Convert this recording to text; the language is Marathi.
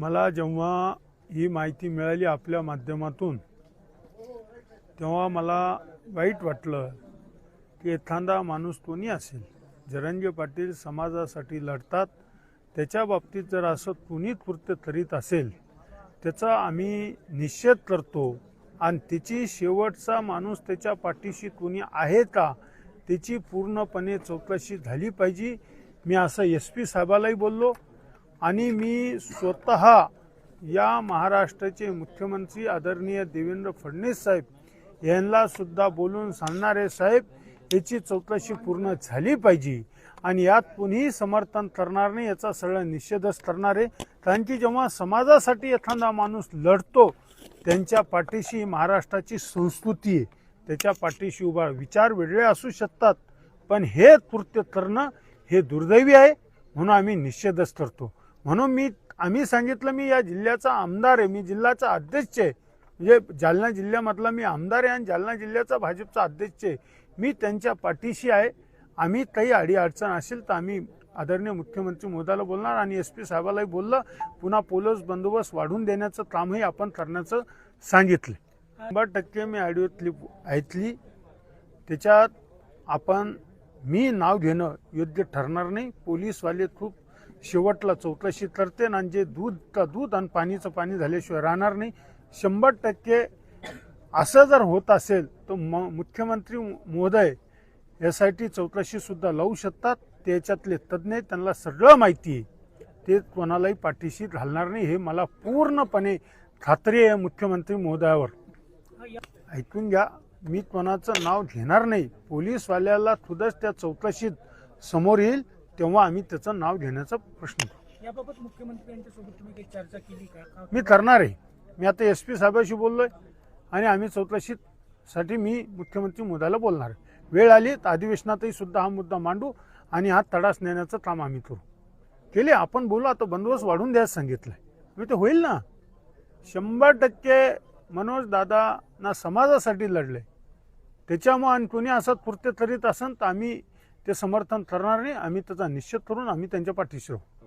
मला जेव्हा ही माहिती मिळाली आपल्या माध्यमातून तेव्हा मला वाईट वाटलं की एखादा माणूस कोणी असेल? जरंगे पाटील समाजासाठी लढतात. त्याच्या बाबतीत जर असं कुणी कृत्य करीत असेल त्याचा आम्ही निषेध करतो. आणि त्याची शेवटचा माणूस त्याच्या पाठीशी कोणी आहे का त्याची पूर्णपणे चौकशी झाली पाहिजे. मी असं एस पी साहेबालाही बोललो. आणि मी स्वतः या महाराष्ट्राचे मुख्यमंत्री आदरणीय देवेंद्र फडणवीस साहेब यांना सुद्धा बोलून सांगणार आहे साहेब याची चौकशी पूर्ण झाली पाहिजे. आणि यात कुणीही समर्थन करणार नाही याचा सगळा निषेधच करणार आहे. कारण की जेव्हा समाजासाठी एखादा माणूस लढतो त्यांच्या पाठीशी महाराष्ट्राची संस्कृती आहे. त्याच्या पाठीशी उभा विचार वेगळे असू शकतात. पण हे कृत्य करणं हे दुर्दैवी आहे म्हणून आम्ही निषेधच करतो. म्हणून मी आम्ही सांगितलं मी या जिल्ह्याचा आमदार आहे मी जिल्ह्याचा अध्यक्ष आहे. म्हणजे जालना जिल्ह्यामधला मी आमदार आहे आणि जालना जिल्ह्याचा भाजपचा अध्यक्ष आहे. मी त्यांच्या पाठीशी आहे. आम्ही काही अडीअडचण असेल तर आम्ही आदरणीय मुख्यमंत्री मोदाला बोलणार आणि एस पी साहेबालाही बोललं. पुन्हा पोलीस बंदोबस्त वाढवून देण्याचं कामही आपण करण्याचं सांगितलं. शंभर टक्के मी ऑडिओ क्लिप ऐकली. त्याच्यात आपण मी नाव घेणं योग्य ठरणार नाही. पोलीसवाले खूप शेवटला चौकशी करते आणि जे दूध का दूध आणि पाणीचं पाणी झाल्याशिवाय राहणार नाही. शंभर टक्के असं जर होत असेल तर म मुख्यमंत्री महोदय यासाठी चौकशीसुद्धा लावू शकतात. त्याच्यातले तज्ज्ञ त्यांना सगळं माहिती आहे. ते कोणालाही पाठीशी घालणार नाही हे मला पूर्णपणे खात्री आहे मुख्यमंत्री महोदयावर. ऐकून घ्या मी कोणाचं नाव घेणार नाही. पोलीसवाल्याला खुदच त्या चौकशीत समोर येईल. तेव्हा आम्ही त्याचं नाव घेण्याचा प्रश्न करू. याबाबत मुख्यमंत्री यांच्यासोबत तुम्ही काही चर्चा केली का? का- मी करणार आहे. मी आता एस पी साहेबाशी बोललोय आणि आम्ही चौकशीत साठी मी मुख्यमंत्री मुद्द्याला बोलणार आहे. वेळ आली तर अधिवेशनातही सुद्धा हा मुद्दा मांडू आणि हा तडास नेण्याचं काम आम्ही करू. केले आपण बोलू आता बंदोबस्त वाढून द्यायचं सांगितलंय. मी ते होईल ना? शंभर टक्के मनोज दादांना समाजासाठी लढले. त्याच्यामुळे आणि कोणी असं कृत्य करीत असेल तर आम्ही ते समर्थन करणार नाही. आम्ही त्याचा निश्चित करून आम्ही त्यांच्या पाठीशी राहू.